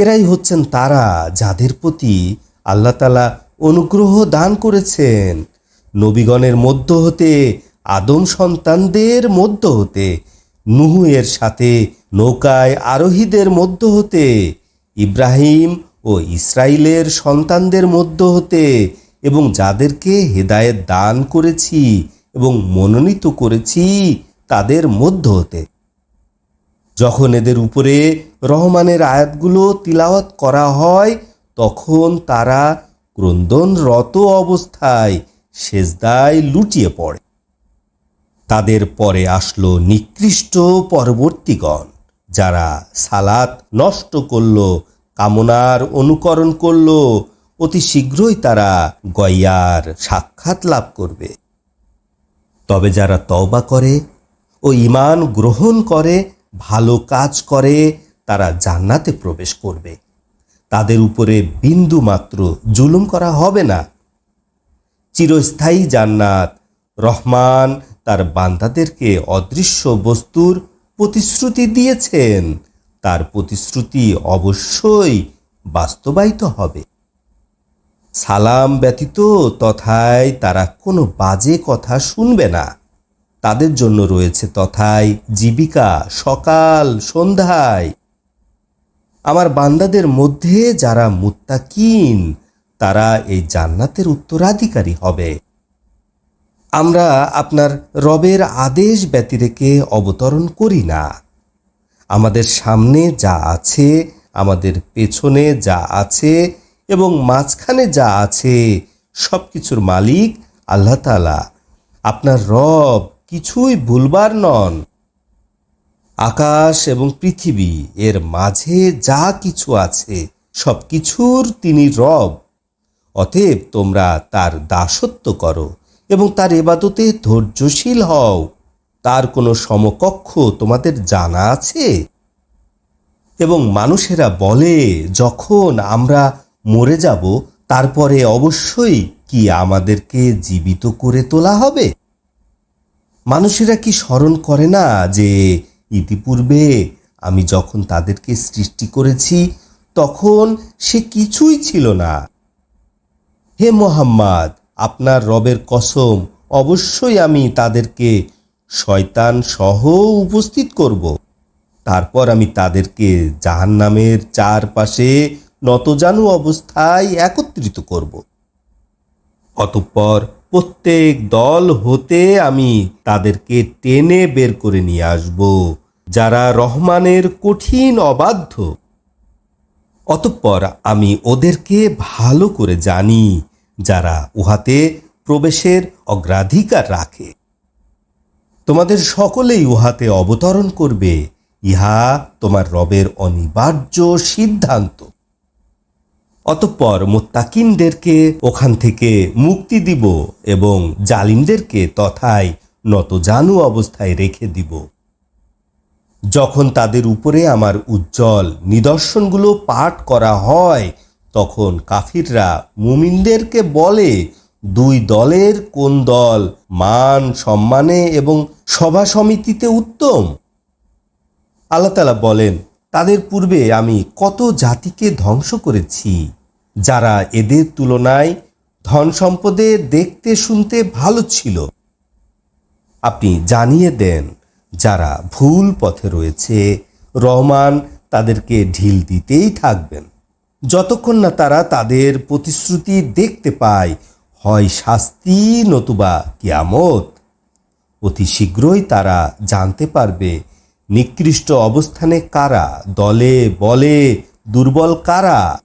এরাই হচ্ছেন তারা যাদের প্রতি আল্লাহ তালা অনুগ্রহ দান করেছেন। নবীগণের মধ্য হতে, আদম সন্তানদের মধ্য হতে নুহু এর সাথে নৌকায় আরোহীদের মধ্য হতে, ইব্রাহিম ও ইসরায়েলের সন্তানদের মধ্য হতে এবং যাদেরকে হেদায়েত দান করেছি এবং মনোনীত করেছি তাদের মধ্য হতে। যখন এদের উপরে রহমানের আয়াতগুলো তিলাওয়াত করা হয়, তখন তারা ক্রন্দনরত অবস্থায় সেজদায় লুটিয়ে পড়ে। তাদের পরে আসলো নিকৃষ্ট পরবর্তীগণ, যারা সালাত নষ্ট করল, কামনার অনুকরণ করল, অতি শীঘ্রই তারা গয়ার সাক্ষাৎ লাভ করবে। তবে যারা তওবা করে ও ঈমান গ্রহণ করে, ভালো কাজ করে তারা জান্নাতে প্রবেশ করবে। তাদের উপরে বিন্দু মাত্র জুলুম করা হবে না। চিরস্থায়ী জান্নাত। রহমান তার বান্দাদেরকে অদৃশ্য বস্তুর প্রতিশ্রুতি দিয়েছেন। তার প্রতিশ্রুতি অবশ্যই বাস্তবায়িত হবে। সালাম ব্যতীত তথায় তারা কোনো বাজে কথা শুনবে না। তাদের জন্য রয়েছে তথায় জীবিকা সকাল সন্ধ্যায়। আমার বান্দাদের মধ্যে যারা মুত্তাকিন, তারা এই জান্নাতের উত্তরাধিকারী হবে। আমরা আপনার রবের আদেশ ব্যতিরেকে অবতরণ করি না। আমাদের সামনে যা আছে, আমাদের পেছনে যা আছে এবং মাঝখানে যা আছে সব কিছুর মালিক আল্লাহ তালা আপনার রব কিছুই ভুলবার নন। আকাশ এবং পৃথিবী, এর মাঝে যা কিছু আছে, সব কিছুর তিনি রব। অতএব তোমরা তার দাসত্ব করো এবং তার এবাদতে ধৈর্যশীল হও। তার কোনো সমকক্ষ তোমাদের জানা আছে? এবং মানুষেরা বলে, যখন আমরা মরে যাব, তারপরে অবশ্যই কি আমাদেরকে জীবিত করে তোলা হবে? মানুষেরা কি স্মরণ করে না যে ইতিপূর্বে আমি যখন তাদেরকে সৃষ্টি করেছি, তখন সে কিছুই ছিল না। হে মোহাম্মদ, আপনার রবের কসম, অবশ্যই আমি তাদেরকে শয়তান সহ উপস্থিত করব। তারপর আমি তাদেরকে জাহান্নামের চারপাশে নতজানু অবস্থায় একত্রিত করব। অতঃপর প্রত্যেক দল হতে আমি তাদেরকে টেনে বের করে নিয়ে আসব, যারা রহমানের কঠিন অবাধ্য। অতঃপর আমি ওদেরকে ভালো করে জানি, যারা উহাতে প্রবেশের অগ্রাধিকার রাখে। তোমাদের সকলেই উহাতে অবতরণ করবে, ইহা তোমার রবের অনিবার্য সিদ্ধান্ত। অতঃপর মোত্তাকিনদেরকে ওখান থেকে মুক্তি দিব এবং জালিমদেরকে তথায় নত নতজানু অবস্থায় রেখে দিব। যখন তাদের উপরে আমার উজ্জ্বল নিদর্শনগুলো পাঠ করা হয়, তখন কাফিররা মুমিনদেরকে বলে, দুই দলের কোন দল মান সম্মানে এবং সভা সমিতিতে উত্তম? আল্লাহ বলেন, তাদের পূর্বে আমি কত জাতিকে ধ্বংস করেছি? যারা এদের তুলনায় ধন সম্পদে দেখতে শুনতে ভালো ছিল। আপনি জানিয়ে দেন, যারা ভুল পথে রয়েছে, রহমান তাদেরকে ঢিল দিতেই থাকবেন। যতক্ষণ না তারা তাদের প্রতিশ্রুতি দেখতে পায়, হয় শাস্তি নতুবা কিয়ামত। অতি শীঘ্রই তারা জানতে পারবে, নিকৃষ্ট অবস্থানে কারা, দলে বলে দুর্বল কারা।